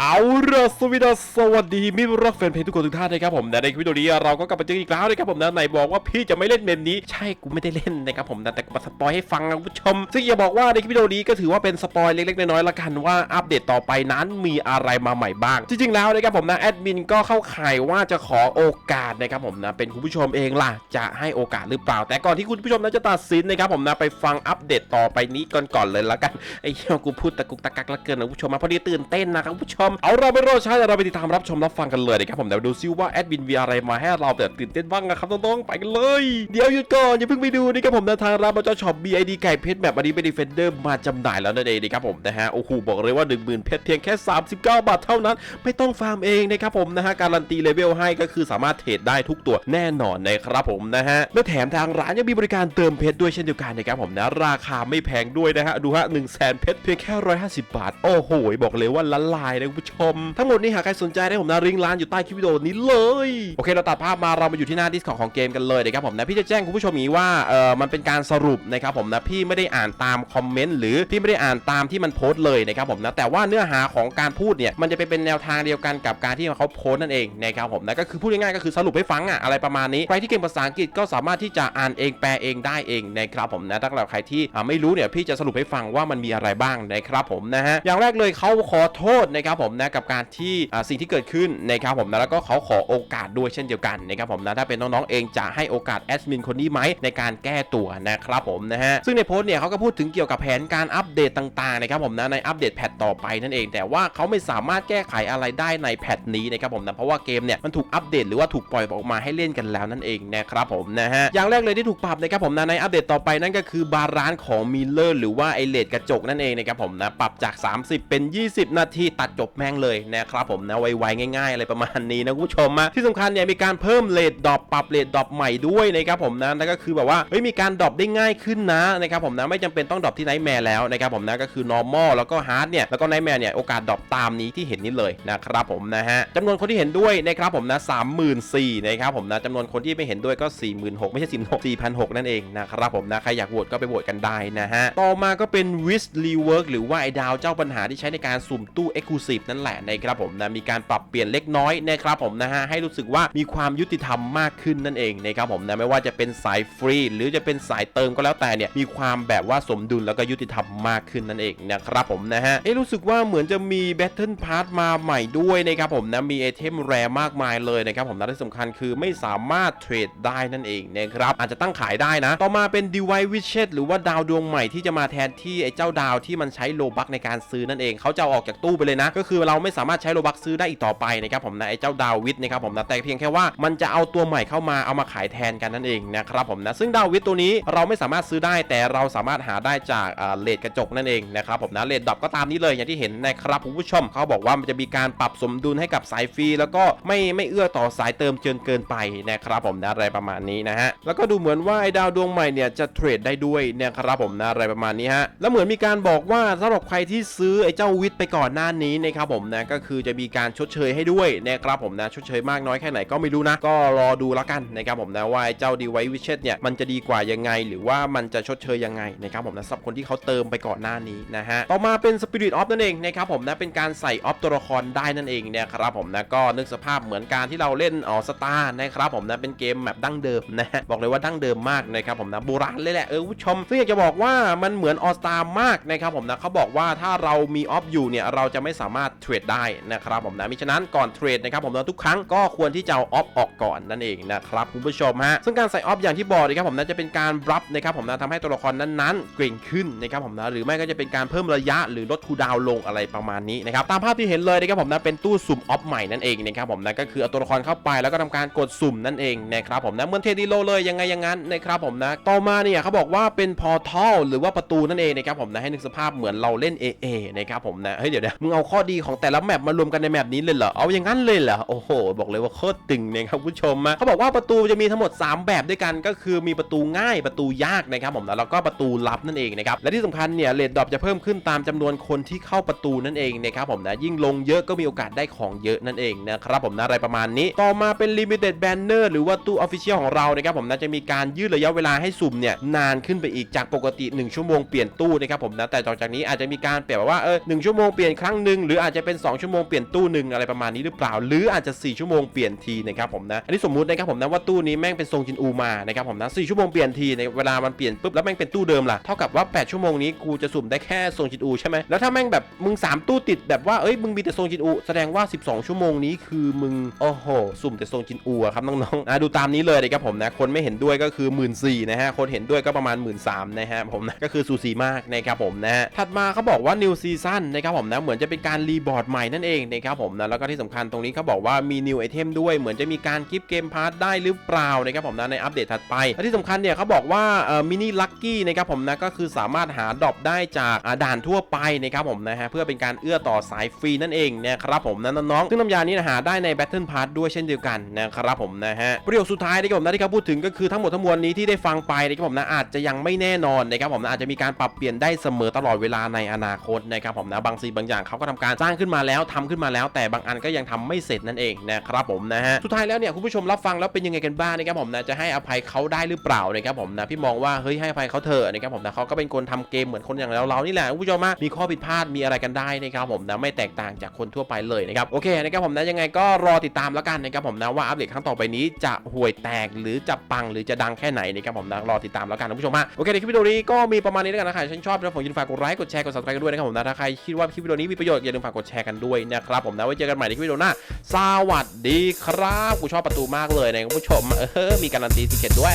เอาละสวัสดีสวัสดีมิตรรักแฟนเพลงทุกคนทุกท่านนะครับผมนะในคลิปวิดีโอนี้เราก็กลับมาเจออีกแล้วนะครับผมนะไหนบอกว่าพี่จะไม่เล่นเกมนี้ใช่กูไม่ได้เล่นนะครับผมนะแต่กูมาสปอยให้ฟังนะคุณผู้ชม ซึ่งอย่าบอกว่าในคลิปวิดีโอนี้ก็ถือว่าเป็นสปอยเล็กๆน้อยๆละกันว่าอัปเดตต่อไปนั้นมีอะไรมาใหม่บ้าง จริงๆแล้วนะครับผมนะแอดมินก็เข้าข่ายว่าจะขอโอกาสนะครับผมนะเป็นคุณผู้ชมเองล่ะจะให้โอกาสหรือเปล่า แต่ก่อนที่คุณผู้ชมนั้นจะตัดสินนะครับผมนะไปฟังอัปเดตต่อไปนี้ก่อนๆเลยละกันไอ้เหี้ยกูพูดตะกุกตะกักละเกินนะคุณผู้ชมมาพอดีตื่นเต้นนะครับคุณผู้ชมเอาเราไม่รอช้าเดี๋ยวเราไปติดตามรับชมรับฟังกันเลยนะครับผมเดี๋ยวดูซิว่าแอดมินมีอะไรมาให้เราแบบตื่นเต้นบ้างนะครับน้องๆไปกันเลย เดี๋ยวหยุดก่อนอย่าเพิ่งไปดูนะครับผมนะทางร้านมาจอช็อป BID ไก่เพชรแบบอันนี้เป็นดีเฟนเดอร์มาจำหน่ายแล้วนั่นเองนะครับผมนะฮะโอ้โหบอกเลยว่า 10,000เพชรเพียงแค่ 39 บาทเท่านั้น ไม่ต้องฟาร์มเองนะครับผมนะฮะการันตีเลเวลให้ก็คือสามารถเทรดได้ทุกตัวแน่นอนนะครับผมนะฮะและแถมทางร้านยังมีบริการเติมเพชรด้วยเช่นเดียวกันนะครับผมนะราคาไม่แพงด้วยนะฮะดูฮะ1 0 0 0 0แสนเพชรเพียงแค่ 150 บาท โอ้โหบอกเลยว่าละลายนะผู้ชม ทั้งหมดนี้หากใครสนใจนะผมนะริงก์ร้านอยู่ใต้คลิปวิดีโอนี้เลย โอเคเราตัดภาพมาเรามาอยู่ที่หน้าดิสคอร์ของเกมกันเลยนะครับผมนะพี่จะแจ้งคุณผู้ชมนี้ว่าเออมันเป็นการสรุปนะครับผมนะพี่ไม่ได้อ่านตามคอมเมนต์หรือพี่ไม่ได้อ่านตามที่มันโพสต์เลยนะครับผมนะแต่ว่าเนื้อหาของการพูดเนี่ยมันจะไปเป็นแนวทางเดียวกันกับการที่เขาโพสต์นั่นเองนะครับผมนะก็คือพูดง่ายๆก็คือสรุปให้ฟังอะอะไรประมาณนี้ใครที่เก่งภาษาอังกฤษก็สามารถที่จะอ่านเองแปลเองได้เองนะครับผมนะถ้าเราใครที่ไม่รู้เนี่ยพี่จะสรุปให้ฟังว่ามันมีอะไรบ้างนะครับผมนะฮะอย่างแรกเลยเขาขอโทษนะครับผมนะกับการที่สิ่งที่เกิดขึ้นนะครับผมนะแล้วก็เขาขอโอกาสด้วยเช่นเดียวกันนะครับผมนะถ้าเป็นน้องๆเองจะให้โอกาสแอดมินคนนี้ไหมในการแก้ตัวนะครับผมนะฮะซึ่งในโพสต์เนี่ยเขาก็พูดถึงเกี่ยวกับแผนการอัปเดตต่างๆนะครับผมนะในอัปเดตแพทต่อไปนั่นเอง แต่ว่าเขาไม่สามารถแก้ไขอะไรได้ในแพทนี้นะครับผมนะเพราะว่าเกมเนี่ยมันถูกอัปเดตหรือว่าถูกปล่อยออกมาให้เล่นกันแล้วนั่นเองนะครับผมนะฮะอย่างแรกเลยที่ถูกปรับนะครับผมนะในอัปเดตต่อไปนั่นก็คือบาลานซ์ของมิลเลอร์หรือว่าไอเลดกระจกนั่นเองนะครับผมนะปรับจาก 30 เป็น 20 นาทีตัดจบแม่งเลยนะครับผมนะไวๆง่ายๆอะไรประมาณนี้นะคุณผู้ชมนะที่สำคัญเนี่ยมีการเพิ่มเลดดรอปปรับเลดดรอปใหม่ด้วยนะครับผมนะนั่นก็คือแบบว่าเฮ้ยมีการดรอปได้ง่ายขึ้นนะนะครับผมนะไม่จำเป็นต้องดรอปที่ไนท์แมร์แล้วนะครับผมนะก็คือ normal แล้วก็ hard เนี่ยแล้วก็ไนท์แมร์เนี่ยโอกาสดรอปตามนี้ที่เห็นนี้เลยนะครับผมนะฮะจำนวนคนที่เห็นด้วยนะครับผมนะ34,000นสี่นะครับผมนะจำนวนคนที่ไม่เห็นด้วยก็46,000ไม่ใช่46,000 4,600นั่นเองนะครับผมนะใครอยากโหวตก็ไปโหวตกันได้นะฮะต่อมาก็เป็น w i s rework หรือว่าไอ้ดาวเจ้าปัญหาที่ใช้ในการสุ่มตู้ exclusive นั่นแหละนะครับผมนะมีการปรับเปลี่ยนเล็กน้อยนะครับผมนะฮะให้รู้สึกว่ามีความยุติธรรมมากขึ้นนั่นเองนะครับผมนะไม่ว่าจะเป็นสายฟรี หรือจะเป็นสายเติมก็แล้วแต่เนี่ยมีความแบบว่าสมดุลแล้วก็ยุติธรรมมากขึ้นนั่นเองนะครับผมนะฮะเอ๊รู้สึกว่าเหมือนจะมี Battle Pass มาใหม่ด้วยนะครับผมนะมีไอเทมแรมากมายเลยนะครับผมนะที่สำคัญคือไม่สามารถเทรดได้นั่นเองนะครับอาจจะตั้งขายได้นะ ต่อมาเป็น Device Widget หรือว่าดาวดวงใหม่ที่จะมาแทนที่ไอเจ้าดาวที่มันใช้โลบักในการซื้อนั่นเองเขาจะเอาออกจากตู้ไปเลยนะก็คือเราไม่สามารถใช้โลบักซื้อได้อีกต่อไปนะครับผมนะไอ้เจ้าดาววิทนะครับผมนะแต่เพียงแค่ว่ามันจะเอาตัวใหม่เข้ามาเอามาขายแทนกันนั่นเองนะครับผมนะซึ่งดาววิทตัวนี้เราไม่สามารถซื้อได้ แต่เราสามารถหาได้จากเลดกระจกนั่นเองนะครับผมนะเลดดรอปก็ตามนี้เลยอย่างที่เห็นนะครับคุณผู้ชมเขาบอกว่ามันจะมีการปรับสมดุลให้กับสายฟรี แล้วก็ไม่ไม่เอื้อต่อสายเติมจนเกินไปนะครับผมนะอะไรประมาณนี้นะฮะแล้วก็ดูเหมือนว่าไอ้ดาวดวงใหม่เนี่ยจะเทรดได้ด้วยนะครับผมนะอะไรประมาณนี้ฮะแล้วเหมือนมีการบอกว่าสำหรับใครที่ซื้อไอ้เจ้าวิทไปก่อนหน้านี้นะครับผมนะก็คือจะมีการชดเชยให้ด้วยนะครับผมนะชดเชยมากน้อยแค่ไหนก็ไม่รู้นะ ก็รอดูแล้วกันนะครับผมนะว่าเจ้าดีไววิเชตเนี่ยมันจะดีกว่ายังไง หรือว่ามันจะชดเชยยังไงนะครับผมนะสำหรับคนที่เขาเติมไปก่อนหน้านี้นะฮะต่อมาเป็น Spirit of นั่นเองนะครับผมนะเป็นการใส่ออฟตัวละครได้นั่นเองนี่ยครับผมนะก็นึกสภาพเหมือนการที่เราเล่นออสตาร์นะครับผมนะเป็นเกมแบบดั้งเดิมนะฮะบอกเลยว่าดั้งเดิมมากนะครับผมนะโบราณเลยแหละเออผู้ชมซึ่งอยากจะบอกว่ามันเหมือนออสตามากนะครับผมนะเขาบอกว่าถ้าเรามีออฟอยู่เนี่ยเราจะไม่สามารถเทรดได้นะครับผมนะมิฉะนั้นก่อนเทรดนะครับผมนะทุกครั้งก็ควรที่จะเอาออฟออกก่อนนั่นเองนะครับคุณผู้ชมฮะซึ่งการใส่ออฟอย่างที่บอกนะครับผมนะจะเป็นการรับนะครับผมนะทำให้ตัวละครนั้นๆ เกร่งขึ้นนะครับผมนะหรือไม่ก็จะเป็นการเพิ่มระยะหรือลดคูดาวลงอะไรประมาณนี้นะครับตามภาพที่เห็นเลยนะครับผมนะเป็นตู้สุ่มออฟใหม่นั่นเองนะครับผมนะก็คือเอาตัวละครเข้าไปแล้วก็ทำการกดสุ่มนั่นเองนะครับผมนะเหมือนเทดีโลเลยยังไงอย่างนั้นนะครับผมนะต่อมาเนี่ยเขาบอกว่าเป็นพอทัลหรือว่าประตูนั่นเองนะครับผมนะให้นึกสภาพเหมือนเราเล่น AA นะครับผมนะเฮ้ยเดี๋ยวนะมึงเอาข้อดีของแต่ละแมปมารวมกันในแมปนี้เลยเหรอ เอาอย่างนั้นเลยเหรอ โอ้โห บอกเลยว่าโคตรตึงนะครับผู้ชมนะเขาบอกว่าประตูจะมีทั้งหมด 3 แบบด้วยกันก็คือมีประตูง่ายประตูยากนะครับผมนะแล้วก็ประตูลับนั่นเองนะครับและที่สำคัญเนี่ยเลดดรอปจะเพิ่มขึ้นตามจำนวนคนที่เข้าประตูนั่นเองนะครับผมนะยิ่งลงเยอะก็มีโอกาสได้ของเยอะนั่นเองนะครับผมนะอะไรประมาณนี้ต่อมาเป็น limited banner หรือว่าตู้ official ของเรานะครับผมนะจะมีการยืดระยะเวลาให้สุ่มเนี่ยนานขึ้นไปอีกจากปกติ 1 ชั่วโมงเปลี่ยนตู้นะครับผมนะแต่ต่อจากนี้อาจจะมีการเปลี่ยนว่าเออหนึ่งชั่วโมงเปลี่ยนครั้งหนึ่งหรืออาจจะเป็น 2 ชั่วโมงเปลี่ยนตู้หนึ่งอะไรประมาณนี้หรือเปล่า หรืออาจจะ 4 ชั่วโมงเปลี่ยนทีนะครับผมนะอันนี้สมมุตินะครับผมนะว่าตู้นี้แม่งเป็นทรงจินอูมานะครับผมนะ4ชั่วโมงเปลี่ยนทีในเวลามันเปลี่ยนปุ๊บแล้วแม่งเป็นตู้เดิมล่ะเท่ากับว่า 8 ชั่วโมงนี้กูจะสุ่มได้แค่ทรงจินอูใช่ไหมแล้วถ้าแม่งแบบมึง 3 ตู้ติดแบบว่าเอ้ยมึงมีแต่ทรงจินอูแสดงว่า 12 ชั่วโมงนี้คือมึงโอ้โหสุ่มแต่ทรงจินอูครับน้องๆอะดูตามนี้เลยนะครับผมนะคนไม่เห็นด้วยก็คือ 1 4ื่นนะฮะคนเห็นด้วยก็ประมาณ 1 3ื่นนะฮะผมนะก็คือสูสีมากนะครับผมนะถัดมาเขาบอกว่า new season นะครับผมนะเหมือนจะเป็นการรีบอร์ดใหม่นั่นเองนะครับผมนะแล้วก็ที่สำคัญตรงนี้เขาบอกว่ามี new item ด้วยเหมือนจะมีการกิฟเกมพาร์ทได้หรือเปล่านะครับผมนะในอัปเดตถัดไปและที่สำคัญเนี่ยเขาบอกว่าเอ่อมินิลัคกี้นะครับผมนะก็คือสามารถหาดรอปได้จากด่านทั่วไปนะครับผมนะฮะเพื่อเป็นการเอื้อต่อสายฟรีนั่นเองนะครับผมนะน้องๆซึ่งน้ำยานี้นะหาได้ใน Battle Pass ด้วยเช่นเดียวกันนะครับผมนะฮะประโยคสุดท้ายนะครับผมนะที่เขาพูดถึงก็คือทั้งหมดทั้งมวลนี้ที่ได้ฟังไปนะครับผมนะอาจจะยังไม่แน่นอนนะครับผมนะอาจจะมีการปรับเปลี่ยนได้เสมอตลอดเวลาในอนาคตนะครับผมนะบางสิ่งบางอย่างเขาก็ทำการสร้างขึ้นมาแล้วทำขึ้นมาแล้ว แต่บางอันก็ยังทำไม่เสร็จนั่นเองนะครับผมนะฮะสุดท้ายแล้วเนี่ยคุณผู้ชมรับฟังแล้วเป็นยังไงกันบ้างนะครับผมนะจะให้อภัยเขาได้หรือเปล่านะครับผมนะพี่มองว่าเฮ้ยให้อภัยเขาเถอะนะครับผมนะเขาก็เป็นคนทำเกมเหมือนคนอย่างเราเราๆนี่แหละคุณผู้ชมมามีข้อผิดพลาดมีอะไรกันได้นะครับผมนะไม่แตกต่างจากคนทั่วไปเลยนะครับโอเคนะครับผมนะยังไงก็รอติดตามแล้วกันนะครับผมนะว่าอัปเดตครั้งต่อไปนี้จะห่วยแตกหรือจะปังหรือจะดังแค่ไหนนะครับผมนะรอติดตามแล้วกันคุณผู้ชมฮะโอเคในคลิปวิดีโอนี้ก็มีประมาณนี้แล้วกันนะใครชื่นชอบแล้วผมยินฝากกดไลค์กดแชร์กด subscribe กันด้วยนะครับผมนะถ้าใครคิดว่าคลิปวิดีโอนี้มีประโยชน์อย่าลืมฝากกดแชร์กันด้วยนะครับผมนะไว้เจอกันใหม่ในคลิปวิดีโอหน้าสวัสดีครับ กูชอบประตูมากเลยนะคุณผู้ชมเออมีการันตีสิเกตด้วย